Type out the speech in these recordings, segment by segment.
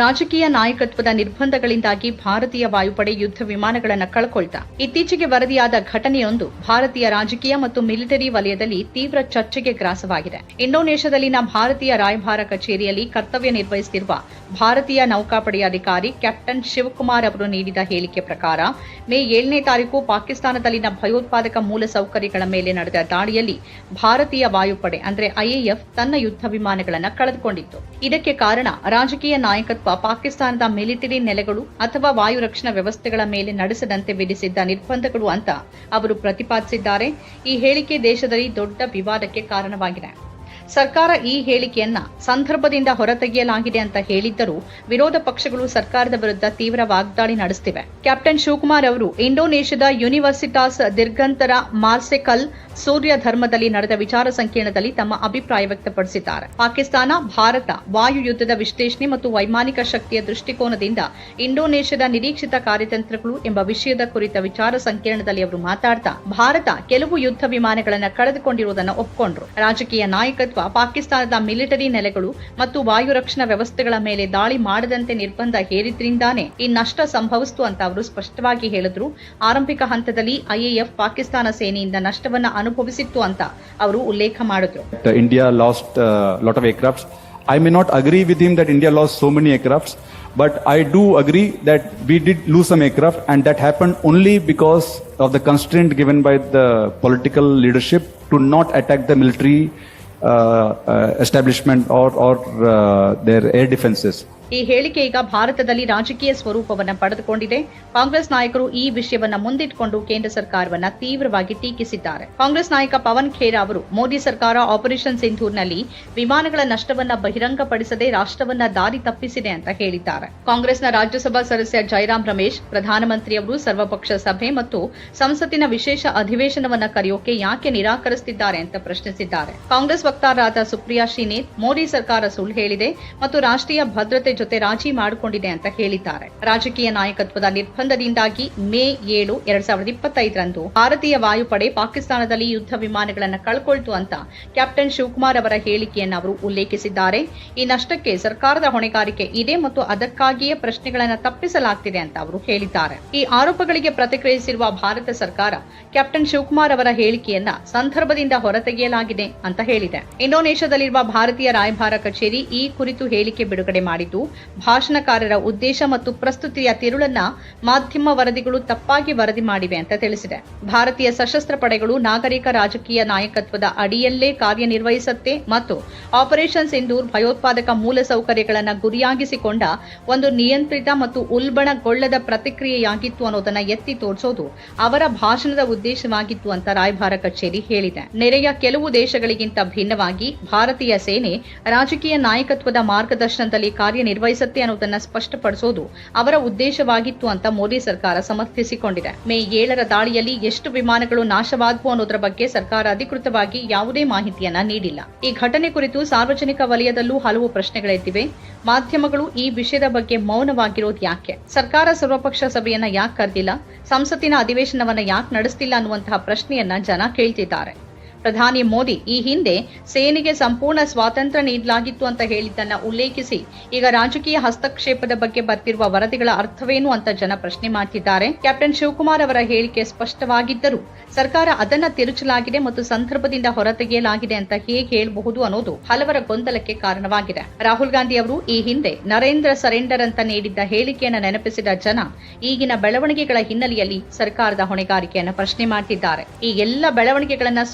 ರಾಜಕೀಯ ನಾಯಕತ್ವದ ನಿರ್ಬಂಧಗಳಿಂದಾಗಿ ಭಾರತೀಯ ವಾಯುಪಡೆ ಯುದ್ಧ ವಿಮಾನಗಳನ್ನು ಕಳ್ಕೊಳ್ತಾ. ಇತ್ತೀಚೆಗೆ ವರದಿಯಾದ ಘಟನೆಯೊಂದು ಭಾರತೀಯ ರಾಜಕೀಯ ಮತ್ತು ಮಿಲಿಟರಿ ವಲಯದಲ್ಲಿ ತೀವ್ರ ಚರ್ಚೆಗೆ ಗ್ರಾಸವಾಗಿದೆ. ಇಂಡೋನೇಷ್ಯಾದಲ್ಲಿನ ಭಾರತೀಯ ರಾಯಭಾರ ಕಚೇರಿಯಲ್ಲಿ ಕರ್ತವ್ಯ ನಿರ್ವಹಿಸುತ್ತಿರುವ ಭಾರತೀಯ ನೌಕಾಪಡೆಯ ಅಧಿಕಾರಿ ಕ್ಯಾಪ್ಟನ್ ಶಿವಕುಮಾರ್ ಅವರು ನೀಡಿದ ಹೇಳಿಕೆ ಪ್ರಕಾರ, ಮೇ ಏಳನೇ ತಾರೀಕು ಪಾಕಿಸ್ತಾನದಲ್ಲಿನ ಭಯೋತ್ಪಾದಕ ಮೂಲಸೌಕರ್ಯಗಳ ಮೇಲೆ ನಡೆದ ದಾಳಿಯಲ್ಲಿ ಭಾರತೀಯ ವಾಯುಪಡೆ, ಅಂದ್ರೆ ಐಎಎಫ್ ತನ್ನ ಯುದ್ಧ ವಿಮಾನಗಳನ್ನು ಕಳೆದುಕೊಂಡಿತ್ತು. ಇದಕ್ಕೆ ಕಾರಣ ರಾಜಕೀಯ ನಾಯಕತ್ವ ಪಾಕಿಸ್ತಾನದ ಮಿಲಿಟರಿ ನೆಲೆಗಳು ಅಥವಾ ವಾಯು ರಕ್ಷಣಾ ವ್ಯವಸ್ಥೆಗಳ ಮೇಲೆ ನಡೆಸದಂತೆ ವಿಧಿಸಿದ್ದ ನಿರ್ಬಂಧಗಳು ಅಂತ ಅವರು ಪ್ರತಿಪಾದಿಸಿದ್ದಾರೆ. ಈ ಹೇಳಿಕೆ ದೇಶದಲ್ಲಿ ದೊಡ್ಡ ವಿವಾದಕ್ಕೆ ಕಾರಣವಾಗಿದೆ. ಸರ್ಕಾರ ಈ ಹೇಳಿಕೆಯನ್ನ ಸಂದರ್ಭದಿಂದ ಹೊರತೆಗೆಯಲಾಗಿದೆ ಅಂತ ಹೇಳಿದ್ದರೂ ವಿರೋಧ ಪಕ್ಷಗಳು ಸರ್ಕಾರದ ವಿರುದ್ಧ ತೀವ್ರ ವಾಗ್ದಾಳಿ ನಡೆಸುತ್ತಿವೆ ಕ್ಯಾಪ್ಟನ್ ಶಿವಕುಮಾರ್ ಅವರು ಇಂಡೋನೇಷ್ಯಾದ ಯೂನಿವರ್ಸಿಟಾಸ್ ದಿರ್ಗಂತರ ಮಾರ್ಸೆಕಲ್ ಸೂರ್ಯ ಧರ್ಮದಲ್ಲಿ ನಡೆದ ವಿಚಾರ ಸಂಕಿರಣದಲ್ಲಿ ತಮ್ಮ ಅಭಿಪ್ರಾಯ ವ್ಯಕ್ತಪಡಿಸಿದ್ದಾರೆ. ಪಾಕಿಸ್ತಾನ, ಭಾರತ, ವಾಯು ಯುದ್ಧದ ವಿಶ್ಲೇಷಣೆ ಮತ್ತು ವೈಮಾನಿಕ ಶಕ್ತಿಯ ದೃಷ್ಟಿಕೋನದಿಂದ ಇಂಡೋನೇಷ್ಯಾದ ನಿರೀಕ್ಷಿತ ಕಾರ್ಯತಂತ್ರಗಳು ಎಂಬ ವಿಷಯದ ಕುರಿತ ವಿಚಾರ ಸಂಕಿರಣದಲ್ಲಿ ಅವರು ಮಾತಾಡ್ತಾ, ಭಾರತ ಕೆಲವು ಯುದ್ಧ ವಿಮಾನಗಳನ್ನು ಕಳೆದುಕೊಂಡಿರುವುದನ್ನು ಒಪ್ಪಿಕೊಂಡ್ರು ರಾಜಕೀಯ ನಾಯಕತ್ವ ಪಾಕಿಸ್ತಾನದ ಮಿಲಿಟರಿ ನೆಲೆಗಳು ಮತ್ತು ವಾಯು ರಕ್ಷಣಾ ವ್ಯವಸ್ಥೆಗಳ ಮೇಲೆ ದಾಳಿ ಮಾಡದಂತೆ ನಿರ್ಬಂಧ ಹೇರಿದ್ರಿಂದಾನೆ ಈ ನಷ್ಟ ಸಂಭವಿಸ್ತು ಅಂತ ಅವರು ಸ್ಪಷ್ಟವಾಗಿ ಹೇಳಿದ್ರು. ಆರಂಭಿಕ ಹಂತದಲ್ಲಿ ಐಎಎಫ್ ಪಾಕಿಸ್ತಾನ ಸೇನೆಯಿಂದ ನಷ್ಟವನ್ನು ಅನುಭವಿಸಿತ್ತು ಅಂತ ಅವರು ಉಲ್ಲೇಖ ಮಾಡಿದ್ರು. India lost lot of aircraft I may not agree with him that India loss so many aircraft but I do agree that we did lose some aircraft and that happen only because of the constant given by the political leadership to not attack the military Uh, uh, establishment or, or uh, their air defenses. ಈ ಹೇಳಿಕೆ ಈಗ ಭಾರತದಲ್ಲಿ ರಾಜಕೀಯ ಸ್ವರೂಪವನ್ನು ಪಡೆದುಕೊಂಡಿದೆ. ಕಾಂಗ್ರೆಸ್ ನಾಯಕರು ಈ ವಿಷಯವನ್ನ ಮುಂದಿಟ್ಟುಕೊಂಡು ಕೇಂದ್ರ ಸರ್ಕಾರವನ್ನ ತೀವ್ರವಾಗಿ ಟೀಕಿಸಿದ್ದಾರೆ. ಕಾಂಗ್ರೆಸ್ ನಾಯಕ ಪವನ್ ಖೇರಾ ಅವರು ಮೋದಿ ಸರ್ಕಾರ ಆಪರೇಷನ್ ಸಿಂಧೂರ್ನಲ್ಲಿ ವಿಮಾನಗಳ ನಷ್ಟವನ್ನ ಬಹಿರಂಗಪಡಿಸದೆ ರಾಷ್ಟ್ರವನ್ನ ದಾರಿ ತಪ್ಪಿಸಿದೆ ಅಂತ ಹೇಳಿದ್ದಾರೆ. ಕಾಂಗ್ರೆಸ್ನ ರಾಜ್ಯಸಭಾ ಸದಸ್ಯ ಜೈರಾಮ್ ರಮೇಶ್ ಪ್ರಧಾನಮಂತ್ರಿಯವರು ಸರ್ವಪಕ್ಷ ಸಭೆ ಮತ್ತು ಸಂಸತ್ತಿನ ವಿಶೇಷ ಅಧಿವೇಶನವನ್ನ ಕರೆಯೋಕೆ ಯಾಕೆ ನಿರಾಕರಿಸುತ್ತಿದ್ದಾರೆ ಅಂತ ಪ್ರಶ್ನಿಸಿದ್ದಾರೆ. ಕಾಂಗ್ರೆಸ್ ವಕ್ತಾರರಾದ ಸುಪ್ರಿಯಾ ಶ್ರೀನೇತ್ ಮೋದಿ ಸರ್ಕಾರ ಸುಳ್ಳು ಹೇಳಿದೆ ಮತ್ತು ರಾಷ್ಟ್ರೀಯ ಭದ್ರತೆ ಜೊತೆ ರಾಜಿ ಮಾಡಿಕೊಂಡಿದೆ ಅಂತ ಹೇಳಿದ್ದಾರೆ. ರಾಜಕೀಯ ನಾಯಕತ್ವದ ನಿರ್ಬಂಧದಿಂದಾಗಿ ಮೇ ಏಳು ಎರಡ್ ಸಾವಿರದ ಇಪ್ಪತ್ತೈದರಂದು ಭಾರತೀಯ ವಾಯುಪಡೆ ಪಾಕಿಸ್ತಾನದಲ್ಲಿ ಯುದ್ಧ ವಿಮಾನಗಳನ್ನು ಕಳ್ಕೊಳ್ತು ಅಂತ ಕ್ಯಾಪ್ಟನ್ ಶಿವಕುಮಾರ್ ಅವರ ಹೇಳಿಕೆಯನ್ನು ಅವರು ಉಲ್ಲೇಖಿಸಿದ್ದಾರೆ. ಈ ನಷ್ಟಕ್ಕೆ ಸರ್ಕಾರದ ಹೊಣೆಗಾರಿಕೆ ಇದೆ ಮತ್ತು ಅದಕ್ಕಾಗಿಯೇ ಪ್ರಶ್ನೆಗಳನ್ನು ತಪ್ಪಿಸಲಾಗ್ತಿದೆ ಅಂತ ಅವರು ಹೇಳಿದ್ದಾರೆ. ಈ ಆರೋಪಗಳಿಗೆ ಪ್ರತಿಕ್ರಿಯಿಸಿರುವ ಭಾರತ ಸರ್ಕಾರ ಕ್ಯಾಪ್ಟನ್ ಶಿವಕುಮಾರ್ ಅವರ ಹೇಳಿಕೆಯನ್ನ ಸಂದರ್ಭದಿಂದ ಹೊರತೆಗೆಯಲಾಗಿದೆ ಅಂತ ಹೇಳಿದೆ. ಇಂಡೋನೇಷ್ಯಾದಲ್ಲಿರುವ ಭಾರತೀಯ ರಾಯಭಾರ ಕಚೇರಿ ಈ ಕುರಿತು ಹೇಳಿಕೆ ಬಿಡುಗಡೆ ಮಾಡಿದ್ದು ಭಾಷಣಕಾರರ ಉದ್ದೇಶ ಮತ್ತು ಪ್ರಸ್ತುತಿಯ ತಿರುಳನ್ನ ಮಾಧ್ಯಮ ವರದಿಗಳು ತಪ್ಪಾಗಿ ವರದಿ ಮಾಡಿವೆ ಅಂತ ತಿಳಿಸಿದೆ. ಭಾರತೀಯ ಸಶಸ್ತ್ರ ಪಡೆಗಳು ನಾಗರಿಕ ರಾಜಕೀಯ ನಾಯಕತ್ವದ ಅಡಿಯಲ್ಲೇ ಕಾರ್ಯನಿರ್ವಹಿಸುತ್ತೆ ಮತ್ತು ಆಪರೇಷನ್ ಸಿಂಧೂರ್ ಭಯೋತ್ಪಾದಕ ಮೂಲಸೌಕರ್ಯಗಳನ್ನು ಗುರಿಯಾಗಿಸಿಕೊಂಡ ಒಂದು ನಿಯಂತ್ರಿತ ಮತ್ತು ಉಲ್ಬಣಗೊಳ್ಳದ ಪ್ರತಿಕ್ರಿಯೆಯಾಗಿತ್ತು ಅನ್ನೋದನ್ನ ಎತ್ತಿ ತೋರಿಸೋದು ಅವರ ಭಾಷಣದ ಉದ್ದೇಶವಾಗಿತ್ತು ಅಂತ ರಾಯಭಾರ ಕಚೇರಿ ಹೇಳಿದೆ. ನೆರೆಯ ಕೆಲವು ದೇಶಗಳಿಗಿಂತ ಭಿನ್ನವಾಗಿ ಭಾರತೀಯ ಸೇನೆ ರಾಜಕೀಯ ನಾಯಕತ್ವದ ಮಾರ್ಗದರ್ಶನದಲ್ಲಿ ಕಾರ್ಯನಿರ್ವಹಿಸುತ್ತೆ ಅನ್ನೋದನ್ನ ಸ್ಪಷ್ಟಪಡಿಸೋದು ಅವರ ಉದ್ದೇಶವಾಗಿತ್ತು ಅಂತ ಮೋದಿ ಸರ್ಕಾರ ಸಮರ್ಥಿಸಿಕೊಂಡಿದೆ. ಮೇ ಏಳರ ದಾಳಿಯಲ್ಲಿ ಎಷ್ಟು ವಿಮಾನಗಳು ನಾಶವಾದವು ಅನ್ನೋದರ ಬಗ್ಗೆ ಸರ್ಕಾರ ಅಧಿಕೃತವಾಗಿ ಯಾವುದೇ ಮಾಹಿತಿಯನ್ನ ನೀಡಿಲ್ಲ. ಈ ಘಟನೆ ಕುರಿತು ಸಾರ್ವಜನಿಕ ವಲಯದಲ್ಲೂ ಹಲವು ಪ್ರಶ್ನೆಗಳಿದ್ದಿವೆ. ಮಾಧ್ಯಮಗಳು ಈ ವಿಷಯದ ಬಗ್ಗೆ ಮೌನವಾಗಿರೋದು ಯಾಕೆ? ಸರ್ಕಾರ ಸರ್ವಪಕ್ಷ ಸಭೆಯನ್ನ ಯಾಕೆ ಕರೆದಿಲ್ಲ? ಸಂಸತ್ತಿನ ಅಧಿವೇಶನವನ್ನ ಯಾಕೆ ನಡೆಸ್ತಿಲ್ಲ ಅನ್ನುವಂತಹ ಪ್ರಶ್ನೆಯನ್ನ ಜನ ಕೇಳ್ತಿದ್ದಾರೆ. ಪ್ರಧಾನಿ ಮೋದಿ ಈ ಹಿಂದೆ ಸೇನೆಗೆ ಸಂಪೂರ್ಣ ಸ್ವಾತಂತ್ರ್ಯ ನೀಡಲಾಗಿತ್ತು ಅಂತ ಹೇಳಿದ್ದನ್ನ ಉಲ್ಲೇಖಿಸಿ ಈಗ ರಾಜಕೀಯ ಹಸ್ತಕ್ಷೇಪದ ಬಗ್ಗೆ ಬರ್ತಿರುವ ವರದಿಗಳ ಅರ್ಥವೇನು ಅಂತ ಜನ ಪ್ರಶ್ನೆ ಮಾಡ್ತಿದ್ದಾರೆ. ಕ್ಯಾಪ್ಟನ್ ಶಿವಕುಮಾರ್ ಅವರ ಹೇಳಿಕೆ ಸ್ಪಷ್ಟವಾಗಿದ್ದರೂ ಸರ್ಕಾರ ಅದನ್ನ ತಿರುಚಲಾಗಿದೆ ಮತ್ತು ಸಂದರ್ಭದಿಂದ ಹೊರತೆಗೆಯಲಾಗಿದೆ ಅಂತ ಹೇಗೆ ಹೇಳಬಹುದು ಅನ್ನೋದು ಹಲವರ ಗೊಂದಲಕ್ಕೆ ಕಾರಣವಾಗಿದೆ. ರಾಹುಲ್ ಗಾಂಧಿ ಅವರು ಈ ಹಿಂದೆ ನರೇಂದ್ರ ಸರೆಂಡರ್ ಅಂತ ನೀಡಿದ್ದ ಹೇಳಿಕೆಯನ್ನು ನೆನಪಿಸಿದ ಜನ ಈಗಿನ ಬೆಳವಣಿಗೆಗಳ ಹಿನ್ನೆಲೆಯಲ್ಲಿ ಸರ್ಕಾರದ ಹೊಣೆಗಾರಿಕೆಯನ್ನು ಪ್ರಶ್ನೆ ಮಾಡ್ತಿದ್ದಾರೆ. ಈ ಎಲ್ಲ ಬೆಳವಣಿಗೆಗಳನ್ನ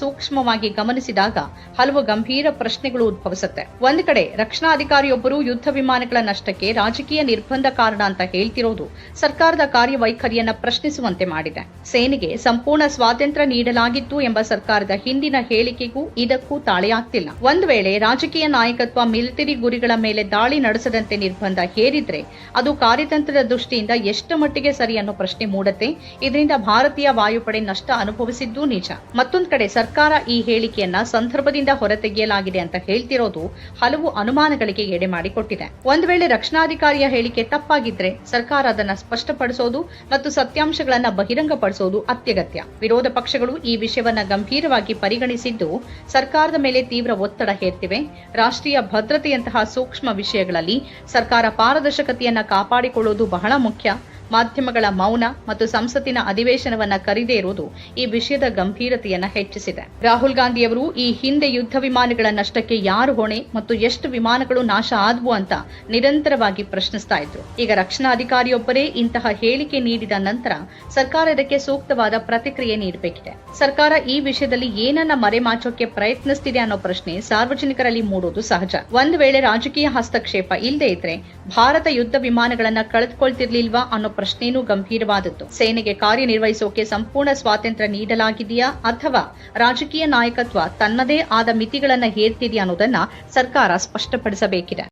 ಸೂಕ್ಷ್ಮವಾಗಿ ಗಮನಿಸಿದಾಗ ಹಲವು ಗಂಭೀರ ಪ್ರಶ್ನೆಗಳು ಉದ್ಭವಿಸುತ್ತೆ. ಒಂದ್ ಕಡೆ ರಕ್ಷಣಾ ಅಧಿಕಾರಿಯೊಬ್ಬರು ಯುದ್ಧ ವಿಮಾನಗಳ ನಷ್ಟಕ್ಕೆ ರಾಜಕೀಯ ನಿರ್ಬಂಧ ಕಾರಣ ಅಂತ ಹೇಳ್ತಿರೋದು ಸರ್ಕಾರದ ಕಾರ್ಯವೈಖರಿಯನ್ನ ಪ್ರಶ್ನಿಸುವಂತೆ ಮಾಡಿದೆ. ಸೇನೆಗೆ ಸಂಪೂರ್ಣ ಸ್ವಾತಂತ್ರ್ಯ ನೀಡಲಾಗಿತ್ತು ಎಂಬ ಸರ್ಕಾರದ ಹಿಂದಿನ ಹೇಳಿಕೆಗೂ ಇದಕ್ಕೂ ತಾಳೆಯಾಗ್ತಿಲ್ಲ ಒಂದು ವೇಳೆ ರಾಜಕೀಯ ನಾಯಕತ್ವ ಮಿಲಿಟರಿ ಗುರಿಗಳ ಮೇಲೆ ದಾಳಿ ನಡೆಸದಂತೆ ನಿರ್ಬಂಧ ಹೇರಿದ್ರೆ ಅದು ಕಾರ್ಯತಂತ್ರದ ದೃಷ್ಟಿಯಿಂದ ಎಷ್ಟು ಮಟ್ಟಿಗೆ ಸರಿ ಅನ್ನೋ ಪ್ರಶ್ನೆ ಮೂಡತ್ತೆ. ಇದರಿಂದ ಭಾರತೀಯ ವಾಯುಪಡೆ ನಷ್ಟ ಅನುಭವಿಸಿದ್ದು ನಿಜ. ಮತ್ತೊಂದು ಕಡೆ ಸರ್ಕಾರ ಹೇಳಿಕೆಯನ್ನ ಸಂದರ್ಭದಿಂದ ಹೊರತೆಗೆಯಲಾಗಿದೆ ಅಂತ ಹೇಳ್ತಿರೋದು ಹಲವು ಅನುಮಾನಗಳಿಗೆ ಎಡೆ ಮಾಡಿಕೊಟ್ಟಿದೆ. ಒಂದು ವೇಳೆ ರಕ್ಷಣಾಧಿಕಾರಿಯ ಹೇಳಿಕೆ ತಪ್ಪಾಗಿದ್ರೆ ಸರ್ಕಾರ ಅದನ್ನ ಸ್ಪಷ್ಟಪಡಿಸೋದು ಮತ್ತು ಸತ್ಯಾಂಶಗಳನ್ನ ಬಹಿರಂಗಪಡಿಸೋದು ಅತ್ಯಗತ್ಯ. ವಿರೋಧ ಪಕ್ಷಗಳು ಈ ವಿಷಯವನ್ನ ಗಂಭೀರವಾಗಿ ಪರಿಗಣಿಸಿದ್ದು ಸರ್ಕಾರದ ಮೇಲೆ ತೀವ್ರ ಒತ್ತಡ ಹೇರ್ತಿವೆ. ರಾಷ್ಟ್ರೀಯ ಭದ್ರತೆಯಂತಹ ಸೂಕ್ಷ್ಮ ವಿಷಯಗಳಲ್ಲಿ ಸರ್ಕಾರ ಪಾರದರ್ಶಕತೆಯನ್ನ ಕಾಪಾಡಿಕೊಳ್ಳೋದು ಬಹಳ ಮುಖ್ಯ. ಮಾಧ್ಯಮಗಳ ಮೌನ ಮತ್ತು ಸಂಸತ್ತಿನ ಅಧಿವೇಶನವನ್ನ ಕರೆದೇ ಇರುವುದು ಈ ವಿಷಯದ ಗಂಭೀರತೆಯನ್ನ ಹೆಚ್ಚಿಸಿದೆ. ರಾಹುಲ್ ಗಾಂಧಿಯವರು ಈ ಹಿಂದೆ ಯುದ್ಧ ವಿಮಾನಗಳ ನಷ್ಟಕ್ಕೆ ಯಾರು ಹೊಣೆ ಮತ್ತು ಎಷ್ಟು ವಿಮಾನಗಳು ನಾಶ ಆದವು ಅಂತ ನಿರಂತರವಾಗಿ ಪ್ರಶ್ನಿಸ್ತಾ ಇದ್ರು. ಈಗ ರಕ್ಷಣಾ ಅಧಿಕಾರಿಯೊಬ್ಬರೇ ಇಂತಹ ಹೇಳಿಕೆ ನೀಡಿದ ನಂತರ ಸರ್ಕಾರ ಇದಕ್ಕೆ ಸೂಕ್ತವಾದ ಪ್ರತಿಕ್ರಿಯೆ ನೀಡಬೇಕಿದೆ. ಸರ್ಕಾರ ಈ ವಿಷಯದಲ್ಲಿ ಏನನ್ನ ಮರೆಮಾಚೋಕೆ ಪ್ರಯತ್ನಿಸ್ತಿದೆ ಅನ್ನೋ ಪ್ರಶ್ನೆ ಸಾರ್ವಜನಿಕರಲ್ಲಿ ಮೂಡೋದು ಸಹಜ. ಒಂದು ವೇಳೆ ರಾಜಕೀಯ ಹಸ್ತಕ್ಷೇಪ ಇಲ್ಲದೆ ಇದ್ರೆ ಭಾರತ ಯುದ್ಧ ವಿಮಾನಗಳನ್ನ ಕಳೆದುಕೊಳ್ತಿರ್ಲಿಲ್ವಾ ಅನ್ನೋ ಪ್ರಶ್ನೆನೂ ಗಂಭೀರವಾದದ್ದು. ಸೇನೆಗೆ ಕಾರ್ಯನಿರ್ವಹಿಸೋಕೆ ಸಂಪೂರ್ಣ ಸ್ವಾತಂತ್ರ್ಯ ನೀಡಲಾಗಿದೆಯಾ? ಅಥವಾ ರಾಜಕೀಯ ನಾಯಕತ್ವ ತನ್ನದೇ ಆದ ಮಿತಿಗಳನ್ನ ಹೇರ್ತಿದೆಯಾ ಅನ್ನೋದನ್ನ ಸರ್ಕಾರ ಸ್ಪಷ್ಟಪಡಿಸಬೇಕಿದೆ.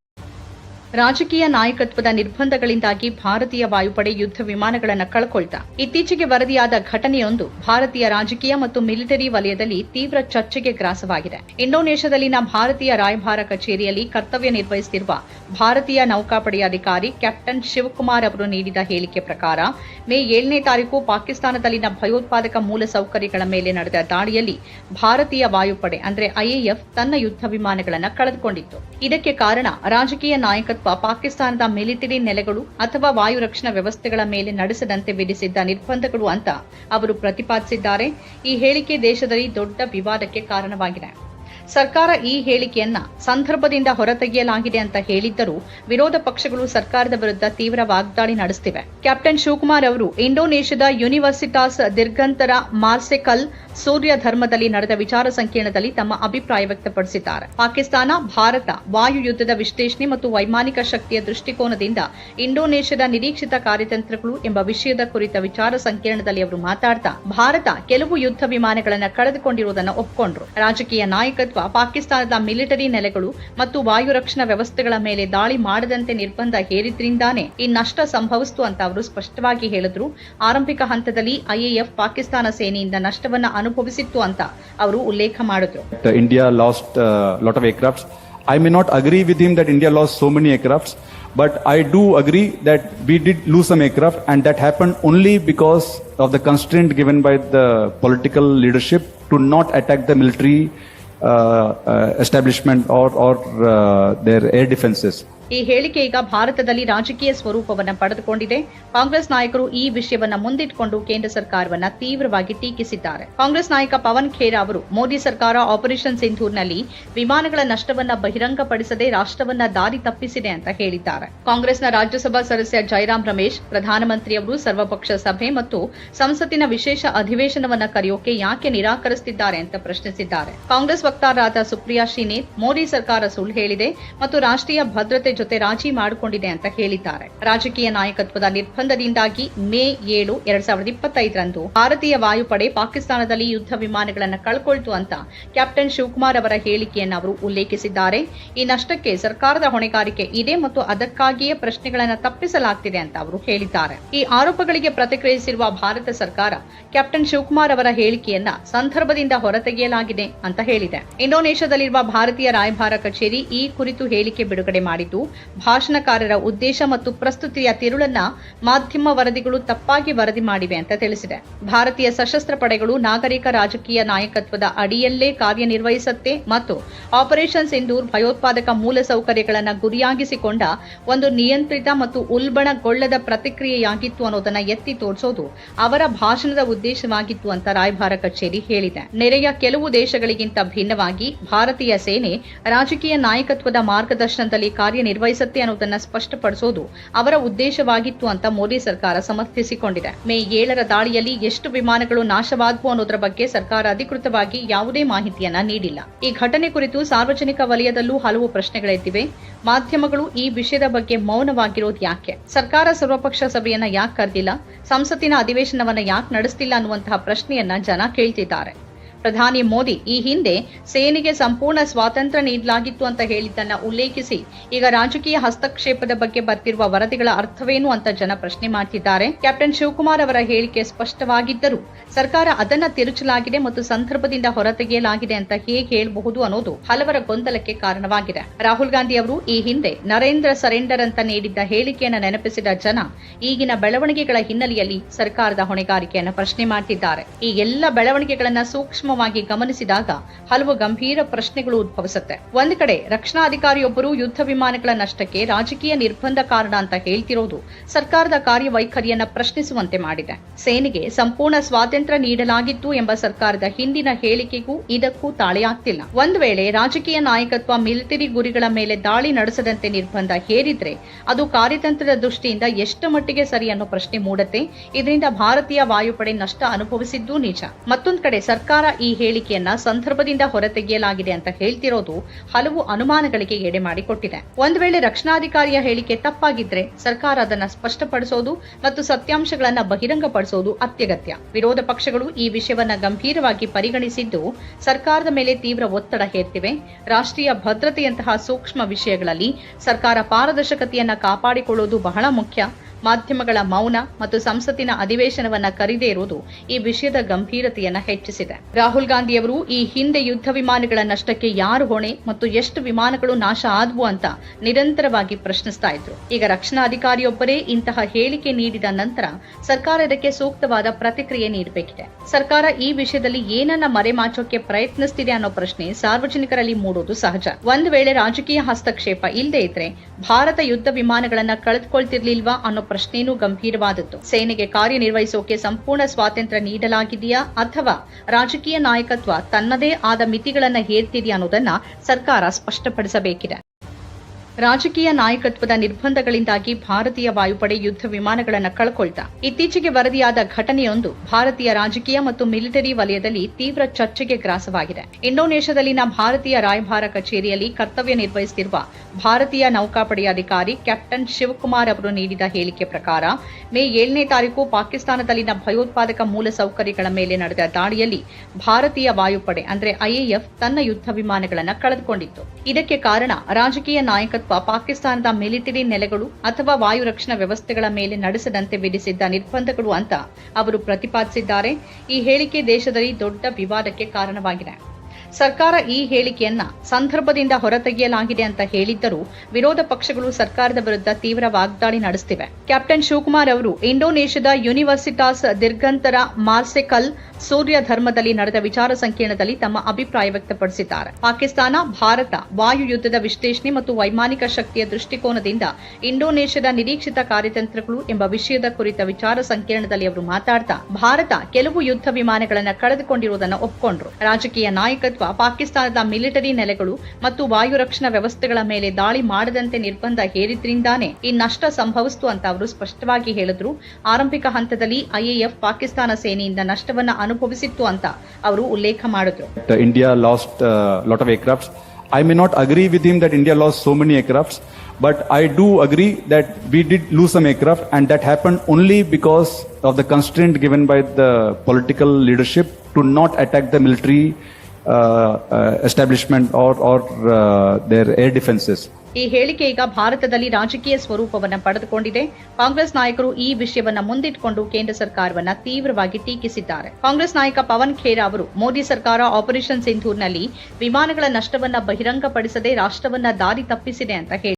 ರಾಜಕೀಯ ನಾಯಕತ್ವದ ನಿರ್ಬಂಧಗಳಿಂದಾಗಿ ಭಾರತೀಯ ವಾಯುಪಡೆ ಯುದ್ಧ ವಿಮಾನಗಳನ್ನು ಕಳ್ಕೊಳ್ತಾ. ಇತ್ತೀಚೆಗೆ ವರದಿಯಾದ ಘಟನೆಯೊಂದು ಭಾರತೀಯ ರಾಜಕೀಯ ಮತ್ತು ಮಿಲಿಟರಿ ವಲಯದಲ್ಲಿ ತೀವ್ರ ಚರ್ಚೆಗೆ ಗ್ರಾಸವಾಗಿದೆ. ಇಂಡೋನೇಷ್ಯಾದಲ್ಲಿನ ಭಾರತೀಯ ರಾಯಭಾರ ಕಚೇರಿಯಲ್ಲಿ ಕರ್ತವ್ಯ ನಿರ್ವಹಿಸುತ್ತಿರುವ ಭಾರತೀಯ ನೌಕಾಪಡೆಯ ಅಧಿಕಾರಿ ಕ್ಯಾಪ್ಟನ್ ಶಿವಕುಮಾರ್ ಅವರು ನೀಡಿದ ಹೇಳಿಕೆ ಪ್ರಕಾರ, ಮೇ ಏಳನೇ ತಾರೀಕು ಪಾಕಿಸ್ತಾನದಲ್ಲಿನ ಭಯೋತ್ಪಾದಕ ಮೂಲಸೌಕರ್ಯಗಳ ಮೇಲೆ ನಡೆದ ದಾಳಿಯಲ್ಲಿ ಭಾರತೀಯ ವಾಯುಪಡೆ, ಅಂದ್ರೆ ಐಎಎಫ್ ತನ್ನ ಯುದ್ಧ ವಿಮಾನಗಳನ್ನು ಕಳೆದುಕೊಂಡಿತ್ತು. ಇದಕ್ಕೆ ಕಾರಣ ರಾಜಕೀಯ ನಾಯಕತ್ವ ಪಾಕಿಸ್ತಾನದ ಮಿಲಿಟರಿ ನೆಲೆಗಳು ಅಥವಾ ವಾಯು ರಕ್ಷಣಾ ವ್ಯವಸ್ಥೆಗಳ ಮೇಲೆ ನಡೆಸದಂತೆ ವಿಧಿಸಿದ್ದ ನಿರ್ಬಂಧಗಳು ಅಂತ ಅವರು ಪ್ರತಿಪಾದಿಸಿದ್ದಾರೆ. ಈ ಹೇಳಿಕೆ ದೇಶದಲ್ಲಿ ದೊಡ್ಡ ವಿವಾದಕ್ಕೆ ಕಾರಣವಾಗಿದೆ. ಸರ್ಕಾರ ಈ ಹೇಳಿಕೆಯನ್ನ ಸಂದರ್ಭದಿಂದ ಹೊರತೆಗೆಯಲಾಗಿದೆ ಅಂತ ಹೇಳಿದ್ದರೂ ವಿರೋಧ ಪಕ್ಷಗಳು ಸರ್ಕಾರದ ವಿರುದ್ಧ ತೀವ್ರ ವಾಗ್ದಾಳಿ ನಡೆಸುತ್ತಿವೆ ಕ್ಯಾಪ್ಟನ್ ಶಿವಕುಮಾರ್ ಅವರು ಇಂಡೋನೇಷ್ಯಾದ ಯೂನಿವರ್ಸಿಟಾಸ್ ದಿರ್ಗಂತರ ಮಾರ್ಸೆಕಲ್ ಸೂರ್ಯ ಧರ್ಮದಲ್ಲಿ ನಡೆದ ವಿಚಾರ ಸಂಕಿರಣದಲ್ಲಿ ತಮ್ಮ ಅಭಿಪ್ರಾಯ ವ್ಯಕ್ತಪಡಿಸಿದ್ದಾರೆ. ಪಾಕಿಸ್ತಾನ, ಭಾರತ ವಾಯು ಯುದ್ಧದ ವಿಶ್ಲೇಷಣೆ ಮತ್ತು ವೈಮಾನಿಕ ಶಕ್ತಿಯ ದೃಷ್ಟಿಕೋನದಿಂದ ಇಂಡೋನೇಷ್ಯಾದ ನಿರೀಕ್ಷಿತ ಕಾರ್ಯತಂತ್ರಗಳು ಎಂಬ ವಿಷಯದ ಕುರಿತ ವಿಚಾರ ಸಂಕಿರಣದಲ್ಲಿ ಅವರು ಮಾತಾಡ್ತಾ, ಭಾರತ ಕೆಲವು ಯುದ್ಧ ವಿಮಾನಗಳನ್ನು ಕಳೆದುಕೊಂಡಿರುವುದನ್ನು ಒಪ್ಪಿಕೊಂಡ್ರು ರಾಜಕೀಯ ನಾಯಕತ್ವ ಪಾಕಿಸ್ತಾನದ ಮಿಲಿಟರಿ ನೆಲೆಗಳು ಮತ್ತು ವಾಯು ರಕ್ಷಣಾ ವ್ಯವಸ್ಥೆಗಳ ಮೇಲೆ ದಾಳಿ ಮಾಡದಂತೆ ನಿರ್ಬಂಧ ಹೇರಿದ್ರಿಂದಾನೇ ಈ ನಷ್ಟ ಸಂಭವಿಸ್ತು ಅಂತ ಅವರು ಸ್ಪಷ್ಟವಾಗಿ ಹೇಳಿದ್ರು. ಆರಂಭಿಕ ಹಂತದಲ್ಲಿ ಐಎಎಫ್ ಪಾಕಿಸ್ತಾನ ಸೇನೆಯಿಂದ ನಷ್ಟವನ್ನು ಅನುಭವಿಸಿತ್ತು ಅಂತ ಅವರು ಉಲ್ಲೇಖ ಮಾಡಿದ್ರು. India lost lot of aircraft I may not agree with him that India loss so many aircraft but I do agree that we did lose some aircraft and that happen only because of the constant given by the political leadership to not attack the military Uh, uh, establishment or, or uh, their air defenses. ಈ ಹೇಳಿಕೆ ಈಗ ಭಾರತದಲ್ಲಿ ರಾಜಕೀಯ ಸ್ವರೂಪವನ್ನು ಪಡೆದುಕೊಂಡಿದೆ. ಕಾಂಗ್ರೆಸ್ ನಾಯಕರು ಈ ವಿಷಯವನ್ನು ಮುಂದಿಟ್ಟುಕೊಂಡು ಕೇಂದ್ರ ಸರ್ಕಾರವನ್ನು ತೀವ್ರವಾಗಿ ಟೀಕಿಸಿದ್ದಾರೆ. ಕಾಂಗ್ರೆಸ್ ನಾಯಕ ಪವನ್ ಖೇರಾ ಅವರು ಮೋದಿ ಸರ್ಕಾರ ಆಪರೇಷನ್ ಸಿಂಧೂರ್ನಲ್ಲಿ ವಿಮಾನಗಳ ನಷ್ಟವನ್ನು ಬಹಿರಂಗಪಡಿಸದೆ ರಾಷ್ಟ್ರವನ್ನ ದಾರಿ ತಪ್ಪಿಸಿದೆ ಅಂತ ಹೇಳಿದ್ದಾರೆ. ಕಾಂಗ್ರೆಸ್ನ ರಾಜ್ಯಸಭಾ ಸದಸ್ಯ ಜೈರಾಮ್ ರಮೇಶ್ ಪ್ರಧಾನಮಂತ್ರಿಯವರು ಸರ್ವಪಕ್ಷ ಸಭೆ ಮತ್ತು ಸಂಸತ್ತಿನ ವಿಶೇಷ ಅಧಿವೇಶನವನ್ನ ಕರೆಯೋಕೆ ಯಾಕೆ ನಿರಾಕರಿಸುತ್ತಿದ್ದಾರೆ ಅಂತ ಪ್ರಶ್ನಿಸಿದ್ದಾರೆ. ಕಾಂಗ್ರೆಸ್ ವಕ್ತಾರರಾದ ಸುಪ್ರಿಯಾ ಶ್ರೀನೇತ್ ಮೋದಿ ಸರ್ಕಾರ ಸುಳ್ಳು ಹೇಳಿದೆ ಮತ್ತು ರಾಷ್ಟ್ರೀಯ ಭದ್ರತೆ ಜೊತೆ ರಾಜಿ ಮಾಡಿಕೊಂಡಿದೆ ಅಂತ ಹೇಳಿದ್ದಾರೆ. ರಾಜಕೀಯ ನಾಯಕತ್ವದ ನಿರ್ಬಂಧದಿಂದಾಗಿ ಮೇ ಏಳು ಎರಡ್ ಸಾವಿರದ ಇಪ್ಪತ್ತೈದರಂದು ಭಾರತೀಯ ವಾಯುಪಡೆ ಪಾಕಿಸ್ತಾನದಲ್ಲಿ ಯುದ್ಧ ವಿಮಾನಗಳನ್ನು ಕಳ್ಕೊಳ್ತು ಅಂತ ಕ್ಯಾಪ್ಟನ್ ಶಿವಕುಮಾರ್ ಅವರ ಹೇಳಿಕೆಯನ್ನು ಅವರು ಉಲ್ಲೇಖಿಸಿದ್ದಾರೆ. ಈ ನಷ್ಟಕ್ಕೆ ಸರ್ಕಾರದ ಹೊಣೆಗಾರಿಕೆ ಇದೆ ಮತ್ತು ಅದಕ್ಕಾಗಿಯೇ ಪ್ರಶ್ನೆಗಳನ್ನು ತಪ್ಪಿಸಲಾಗ್ತಿದೆ ಅಂತ ಅವರು ಹೇಳಿದ್ದಾರೆ. ಈ ಆರೋಪಗಳಿಗೆ ಪ್ರತಿಕ್ರಿಯಿಸಿರುವ ಭಾರತ ಸರ್ಕಾರ ಕ್ಯಾಪ್ಟನ್ ಶಿವಕುಮಾರ್ ಅವರ ಹೇಳಿಕೆಯನ್ನ ಸಂದರ್ಭದಿಂದ ಹೊರತೆಗೆಯಲಾಗಿದೆ ಅಂತ ಹೇಳಿದೆ. ಇಂಡೋನೇಷ್ಯಾದಲ್ಲಿರುವ ಭಾರತೀಯ ರಾಯಭಾರ ಕಚೇರಿ ಈ ಕುರಿತು ಹೇಳಿಕೆ ಬಿಡುಗಡೆ ಮಾಡಿದ್ದು ಭಾಷಣಕಾರರ ಉದ್ದೇಶ ಮತ್ತು ಪ್ರಸ್ತುತಿಯ ತಿರುಳನ್ನ ಮಾಧ್ಯಮ ವರದಿಗಳು ತಪ್ಪಾಗಿ ವರದಿ ಮಾಡಿವೆ ಅಂತ ತಿಳಿಸಿದೆ. ಭಾರತೀಯ ಸಶಸ್ತ್ರ ಪಡೆಗಳು ನಾಗರಿಕ ರಾಜಕೀಯ ನಾಯಕತ್ವದ ಅಡಿಯಲ್ಲೇ ಕಾರ್ಯನಿರ್ವಹಿಸುತ್ತೆ ಮತ್ತು ಆಪರೇಷನ್ ಸಿಂಧೂರ್ ಭಯೋತ್ಪಾದಕ ಮೂಲಸೌಕರ್ಯಗಳನ್ನು ಗುರಿಯಾಗಿಸಿಕೊಂಡ ಒಂದು ನಿಯಂತ್ರಿತ ಮತ್ತು ಉಲ್ಬಣಗೊಳ್ಳದ ಪ್ರತಿಕ್ರಿಯೆಯಾಗಿತ್ತು ಅನ್ನೋದನ್ನ ಎತ್ತಿ ತೋರಿಸೋದು ಅವರ ಭಾಷಣದ ಉದ್ದೇಶವಾಗಿತ್ತು ಅಂತ ರಾಯಭಾರ ಕಚೇರಿ ಹೇಳಿದೆ. ನೆರೆಯ ಕೆಲವು ದೇಶಗಳಿಗಿಂತ ಭಿನ್ನವಾಗಿ ಭಾರತೀಯ ಸೇನೆ ರಾಜಕೀಯ ನಾಯಕತ್ವದ ಮಾರ್ಗದರ್ಶನದಲ್ಲಿ ಕಾರ್ಯನಿರ್ವಹಿಸುತ್ತೆ ಅನ್ನೋದನ್ನ ಸ್ಪಷ್ಟಪಡಿಸೋದು ಅವರ ಉದ್ದೇಶವಾಗಿತ್ತು ಅಂತ ಮೋದಿ ಸರ್ಕಾರ ಸಮರ್ಥಿಸಿಕೊಂಡಿದೆ. ಮೇ ಏಳರ ದಾಳಿಯಲ್ಲಿ ಎಷ್ಟು ವಿಮಾನಗಳು ನಾಶವಾದವು ಅನ್ನೋದರ ಬಗ್ಗೆ ಸರ್ಕಾರ ಅಧಿಕೃತವಾಗಿ ಯಾವುದೇ ಮಾಹಿತಿಯನ್ನ ನೀಡಿಲ್ಲ. ಈ ಘಟನೆ ಕುರಿತು ಸಾರ್ವಜನಿಕ ವಲಯದಲ್ಲೂ ಹಲವು ಪ್ರಶ್ನೆಗಳಿದ್ದಿವೆ. ಮಾಧ್ಯಮಗಳು ಈ ವಿಷಯದ ಬಗ್ಗೆ ಮೌನವಾಗಿರೋದು ಯಾಕೆ? ಸರ್ಕಾರ ಸರ್ವಪಕ್ಷ ಸಭೆಯನ್ನ ಯಾಕೆ ಕರೆದಿಲ್ಲ? ಸಂಸತ್ತಿನ ಅಧಿವೇಶನವನ್ನ ಯಾಕೆ ನಡೆಸ್ತಿಲ್ಲ ಅನ್ನುವಂತಹ ಪ್ರಶ್ನೆಯನ್ನ ಜನ ಕೇಳ್ತಿದ್ದಾರೆ. ಪ್ರಧಾನಿ ಮೋದಿ ಈ ಹಿಂದೆ ಸೇನೆಗೆ ಸಂಪೂರ್ಣ ಸ್ವಾತಂತ್ರ್ಯ ನೀಡಲಾಗಿತ್ತು ಅಂತ ಹೇಳಿದ್ದನ್ನ ಉಲ್ಲೇಖಿಸಿ ಈಗ ರಾಜಕೀಯ ಹಸ್ತಕ್ಷೇಪದ ಬಗ್ಗೆ ಬರ್ತಿರುವ ವರದಿಗಳ ಅರ್ಥವೇನು ಅಂತ ಜನ ಪ್ರಶ್ನೆ ಮಾಡ್ತಿದ್ದಾರೆ. ಕ್ಯಾಪ್ಟನ್ ಶಿವಕುಮಾರ್ ಅವರ ಹೇಳಿಕೆ ಸ್ಪಷ್ಟವಾಗಿದ್ದರೂ ಸರ್ಕಾರ ಅದನ್ನ ತಿರುಚಲಾಗಿದೆ ಮತ್ತು ಸಂದರ್ಭದಿಂದ ಹೊರತೆಗೆಯಲಾಗಿದೆ ಅಂತ ಹೇಗೆ ಹೇಳಬಹುದು ಅನ್ನೋದು ಹಲವರ ಗೊಂದಲಕ್ಕೆ ಕಾರಣವಾಗಿದೆ. ರಾಹುಲ್ ಗಾಂಧಿ ಅವರು ಈ ಹಿಂದೆ ನರೇಂದ್ರ ಸರೆಂಡರ್ ಅಂತ ನೀಡಿದ್ದ ಹೇಳಿಕೆಯನ್ನು ನೆನಪಿಸಿದ ಜನ ಈಗಿನ ಬೆಳವಣಿಗೆಗಳ ಹಿನ್ನೆಲೆಯಲ್ಲಿ ಸರ್ಕಾರದ ಹೊಣೆಗಾರಿಕೆಯನ್ನು ಪ್ರಶ್ನೆ ಮಾಡ್ತಿದ್ದಾರೆ. ಈ ಎಲ್ಲ ಬೆಳವಣಿಗೆಗಳನ್ನ ಸೂಕ್ಷ್ಮವಾಗಿ ಗಮನಿಸಿದಾಗ ಹಲವು ಗಂಭೀರ ಪ್ರಶ್ನೆಗಳು ಉದ್ಭವಿಸುತ್ತೆ. ಒಂದು ಕಡೆ ರಕ್ಷಣಾ ಅಧಿಕಾರಿಯೊಬ್ಬರು ಯುದ್ಧ ವಿಮಾನಗಳ ನಷ್ಟಕ್ಕೆ ರಾಜಕೀಯ ನಿರ್ಬಂಧ ಕಾರಣ ಅಂತ ಹೇಳ್ತಿರೋದು ಸರ್ಕಾರದ ಕಾರ್ಯವೈಖರಿಯನ್ನ ಪ್ರಶ್ನಿಸುವಂತೆ ಮಾಡಿದೆ. ಸೇನೆಗೆ ಸಂಪೂರ್ಣ ಸ್ವಾತಂತ್ರ್ಯ ನೀಡಲಾಗಿತ್ತು ಎಂಬ ಸರ್ಕಾರದ ಹಿಂದಿನ ಹೇಳಿಕೆಗೂ ಇದಕ್ಕೂ ತಾಳೆಯಾಗ್ತಿಲ್ಲ ಒಂದು ವೇಳೆ ರಾಜಕೀಯ ನಾಯಕತ್ವ ಮಿಲಿಟರಿ ಗುರಿಗಳ ಮೇಲೆ ದಾಳಿ ನಡೆಸದಂತೆ ನಿರ್ಬಂಧ ಹೇರಿದ್ರೆ ಅದು ಕಾರ್ಯತಂತ್ರದ ದೃಷ್ಟಿಯಿಂದ ಎಷ್ಟು ಮಟ್ಟಿಗೆ ಸರಿ ಅನ್ನೋ ಪ್ರಶ್ನೆ ಮೂಡತ್ತೆ. ಇದರಿಂದ ಭಾರತೀಯ ವಾಯುಪಡೆ ನಷ್ಟ ಅನುಭವಿಸಿದ್ದು ನಿಜ. ಮತ್ತೊಂದು ಕಡೆ ಸರ್ಕಾರ ಈ ಹೇಳಿಕೆಯನ್ನ ಸಂದರ್ಭದಿಂದ ಹೊರತೆಗೆಯಲಾಗಿದೆ ಅಂತ ಹೇಳ್ತಿರೋದು ಹಲವು ಅನುಮಾನಗಳಿಗೆ ಎಡೆ ಮಾಡಿಕೊಟ್ಟಿದೆ. ಒಂದು ವೇಳೆ ರಕ್ಷಣಾಧಿಕಾರಿಯ ಹೇಳಿಕೆ ತಪ್ಪಾಗಿದ್ರೆ ಸರ್ಕಾರ ಅದನ್ನ ಸ್ಪಷ್ಟಪಡಿಸೋದು ಮತ್ತು ಸತ್ಯಾಂಶಗಳನ್ನ ಬಹಿರಂಗಪಡಿಸೋದು ಅತ್ಯಗತ್ಯ. ವಿರೋಧ ಪಕ್ಷಗಳು ಈ ವಿಷಯವನ್ನ ಗಂಭೀರವಾಗಿ ಪರಿಗಣಿಸಿದ್ದು ಸರ್ಕಾರದ ಮೇಲೆ ತೀವ್ರ ಒತ್ತಡ ಹೇರ್ತಿವೆ. ರಾಷ್ಟ್ರೀಯ ಭದ್ರತೆಯಂತಹ ಸೂಕ್ಷ್ಮ ವಿಷಯಗಳಲ್ಲಿ ಸರ್ಕಾರ ಪಾರದರ್ಶಕತೆಯನ್ನ ಕಾಪಾಡಿಕೊಳ್ಳುವುದು ಬಹಳ ಮುಖ್ಯ. ಮಾಧ್ಯಮಗಳ ಮೌನ ಮತ್ತು ಸಂಸತ್ತಿನ ಅಧಿವೇಶನವನ್ನ ಕರೆದೇ ಇರುವುದು ಈ ವಿಷಯದ ಗಂಭೀರತೆಯನ್ನ ಹೆಚ್ಚಿಸಿದೆ. ರಾಹುಲ್ ಗಾಂಧಿಯವರು ಈ ಹಿಂದೆ ಯುದ್ಧ ವಿಮಾನಗಳ ನಷ್ಟಕ್ಕೆ ಯಾರು ಹೊಣೆ ಮತ್ತು ಎಷ್ಟು ವಿಮಾನಗಳು ನಾಶ ಆದವು ಅಂತ ನಿರಂತರವಾಗಿ ಪ್ರಶ್ನಿಸ್ತಾ ಇದ್ರು. ಈಗ ರಕ್ಷಣಾ ಅಧಿಕಾರಿಯೊಬ್ಬರೇ ಇಂತಹ ಹೇಳಿಕೆ ನೀಡಿದ ನಂತರ ಸರ್ಕಾರ ಇದಕ್ಕೆ ಸೂಕ್ತವಾದ ಪ್ರತಿಕ್ರಿಯೆ ನೀಡಬೇಕಿದೆ. ಸರ್ಕಾರ ಈ ವಿಷಯದಲ್ಲಿ ಏನನ್ನ ಮರೆಮಾಚೋಕೆ ಪ್ರಯತ್ನಿಸ್ತಿದೆ ಅನ್ನೋ ಪ್ರಶ್ನೆ ಸಾರ್ವಜನಿಕರಲ್ಲಿ ಮೂಡೋದು ಸಹಜ. ಒಂದು ವೇಳೆ ರಾಜಕೀಯ ಹಸ್ತಕ್ಷೇಪ ಇಲ್ಲದೆ ಇದ್ರೆ ಭಾರತ ಯುದ್ಧ ವಿಮಾನಗಳನ್ನ ಕಳೆದುಕೊಳ್ತಿರ್ಲಿಲ್ವಾ ಅನ್ನೋ ಪ್ರಶ್ನೆನೂ ಗಂಭೀರವಾದದ್ದು. ಸೇನೆಗೆ ಕಾರ್ಯನಿರ್ವಹಿಸೋಕೆ ಸಂಪೂರ್ಣ ಸ್ವಾತಂತ್ರ್ಯ ನೀಡಲಾಗಿದೆಯಾ ಅಥವಾ ರಾಜಕೀಯ ನಾಯಕತ್ವ ತನ್ನದೇ ಆದ ಮಿತಿಗಳನ್ನು ಹೇರ್ತಿದೆಯಾ ಅನ್ನೋದನ್ನ ಸರ್ಕಾರ ಸ್ಪಷ್ಟಪಡಿಸಬೇಕಿದೆ. ರಾಜಕೀಯ ನಾಯಕತ್ವದ ನಿರ್ಬಂಧಗಳಿಂದಾಗಿ ಭಾರತೀಯ ವಾಯುಪಡೆ ಯುದ್ಧ ವಿಮಾನಗಳನ್ನು ಕಳ್ಕೊಳ್ತಾ. ಇತ್ತೀಚೆಗೆ ವರದಿಯಾದ ಘಟನೆಯೊಂದು ಭಾರತೀಯ ರಾಜಕೀಯ ಮತ್ತು ಮಿಲಿಟರಿ ವಲಯದಲ್ಲಿ ತೀವ್ರ ಚರ್ಚೆಗೆ ಗ್ರಾಸವಾಗಿದೆ. ಇಂಡೋನೇಷ್ಯಾದಲ್ಲಿನ ಭಾರತೀಯ ರಾಯಭಾರ ಕಚೇರಿಯಲ್ಲಿ ಕರ್ತವ್ಯ ನಿರ್ವಹಿಸುತ್ತಿರುವ ಭಾರತೀಯ ನೌಕಾಪಡೆಯ ಅಧಿಕಾರಿ ಕ್ಯಾಪ್ಟನ್ ಶಿವಕುಮಾರ್ ಅವರು ನೀಡಿದ ಹೇಳಿಕೆ ಪ್ರಕಾರ, ಮೇ ಏಳನೇ ತಾರೀಕು ಪಾಕಿಸ್ತಾನದಲ್ಲಿನ ಭಯೋತ್ಪಾದಕ ಮೂಲಸೌಕರ್ಯಗಳ ಮೇಲೆ ನಡೆದ ದಾಳಿಯಲ್ಲಿ ಭಾರತೀಯ ವಾಯುಪಡೆ, ಅಂದ್ರೆ ಐಎಎಫ್ ತನ್ನ ಯುದ್ಧ ವಿಮಾನಗಳನ್ನು ಕಳೆದುಕೊಂಡಿತ್ತು. ಇದಕ್ಕೆ ಕಾರಣ ರಾಜಕೀಯ ನಾಯಕತ್ವ ಪಾಕಿಸ್ತಾನದ ಮಿಲಿಟರಿ ನೆಲೆಗಳು ಅಥವಾ ವಾಯು ರಕ್ಷಣಾ ವ್ಯವಸ್ಥೆಗಳ ಮೇಲೆ ನಡೆಸದಂತೆ ವಿಧಿಸಿದ್ದ ನಿರ್ಬಂಧಗಳು ಅಂತ ಅವರು ಪ್ರತಿಪಾದಿಸಿದ್ದಾರೆ. ಈ ಹೇಳಿಕೆ ದೇಶದಲ್ಲಿ ದೊಡ್ಡ ವಿವಾದಕ್ಕೆ ಕಾರಣವಾಗಿದೆ. ಸರ್ಕಾರ ಈ ಹೇಳಿಕೆಯನ್ನ ಸಂದರ್ಭದಿಂದ ಹೊರತೆಗೆಯಲಾಗಿದೆ ಅಂತ ಹೇಳಿದ್ದರೂ ವಿರೋಧ ಪಕ್ಷಗಳು ಸರ್ಕಾರದ ವಿರುದ್ಧ ತೀವ್ರ ವಾಗ್ದಾಳಿ ನಡೆಸುತ್ತಿವೆ ಕ್ಯಾಪ್ಟನ್ ಶಿವಕುಮಾರ್ ಅವರು ಇಂಡೋನೇಷ್ಯಾದ ಯೂನಿವರ್ಸಿಟಾಸ್ ದಿರ್ಗಂತರ ಮಾರ್ಸೆಕಲ್ ಸೂರ್ಯ ಧರ್ಮದಲ್ಲಿ ನಡೆದ ವಿಚಾರ ಸಂಕಿರಣದಲ್ಲಿ ತಮ್ಮ ಅಭಿಪ್ರಾಯ ವ್ಯಕ್ತಪಡಿಸಿದ್ದಾರೆ. ಪಾಕಿಸ್ತಾನ, ಭಾರತ, ವಾಯು ಯುದ್ಧದ ವಿಶ್ಲೇಷಣೆ ಮತ್ತು ವೈಮಾನಿಕ ಶಕ್ತಿಯ ದೃಷ್ಟಿಕೋನದಿಂದ ಇಂಡೋನೇಷ್ಯಾದ ನಿರೀಕ್ಷಿತ ಕಾರ್ಯತಂತ್ರಗಳು ಎಂಬ ವಿಷಯದ ಕುರಿತ ವಿಚಾರ ಸಂಕಿರಣದಲ್ಲಿ ಅವರು ಮಾತಾಡ್ತಾ, ಭಾರತ ಕೆಲವು ಯುದ್ಧ ವಿಮಾನಗಳನ್ನು ಕಳೆದುಕೊಂಡಿರುವುದನ್ನು ಒಪ್ಪಿಕೊಂಡ್ರು ರಾಜಕೀಯ ನಾಯಕತ್ವ ಪಾಕಿಸ್ತಾನದ ಮಿಲಿಟರಿ ನೆಲೆಗಳು ಮತ್ತು ವಾಯು ರಕ್ಷಣಾ ವ್ಯವಸ್ಥೆಗಳ ಮೇಲೆ ದಾಳಿ ಮಾಡದಂತೆ ನಿರ್ಬಂಧ ಹೇರಿದ್ರಿಂದಾನೆ ಈ ನಷ್ಟ ಸಂಭವಿಸ್ತು ಅಂತ ಅವರು ಸ್ಪಷ್ಟವಾಗಿ ಹೇಳಿದ್ರು. ಆರಂಭಿಕ ಹಂತದಲ್ಲಿ ಐಎಎಫ್ ಪಾಕಿಸ್ತಾನ ಸೇನೆಯಿಂದ ನಷ್ಟವನ್ನು ಅನುಭವಿಸಿತ್ತು ಅಂತ ಅವರು ಉಲ್ಲೇಖ ಮಾಡಿದ್ರು. India lost lot of aircraft I may not agree with him that India loss so many aircraft but I do agree that we did lose some aircraft and that happen only because of the constant given by the political leadership to not attack the military the or or their air defenses. ಈ ಹೇಳಿಕೆ ಈಗ ಭಾರತದಲ್ಲಿ ರಾಜಕೀಯ ಸ್ವರೂಪವನ್ನು ಪಡೆದುಕೊಂಡಿದೆ ಕಾಂಗ್ರೆಸ್ ನಾಯಕರು ಈ ವಿಷಯವನ್ನ ಮುಂದಿಟ್ಟುಕೊಂಡು ಕೇಂದ್ರ ಸರ್ಕಾರವನ್ನ ತೀವ್ರವಾಗಿ ಟೀಕಿಸಿದ್ದಾರೆ ಕಾಂಗ್ರೆಸ್ ನಾಯಕ ಪವನ್ ಖೇರಾ ಅವರು ಮೋದಿ ಸರ್ಕಾರ ಆಪರೇಷನ್ ಸಿಂಧೂರ್ನಲ್ಲಿ ವಿಮಾನಗಳ ನಷ್ಟವನ್ನ ಬಹಿರಂಗಪಡಿಸದೆ ರಾಷ್ಟ್ರವನ್ನ ದಾರಿ ತಪ್ಪಿಸಿದೆ ಅಂತ ಹೇಳಿದ್ದಾರೆ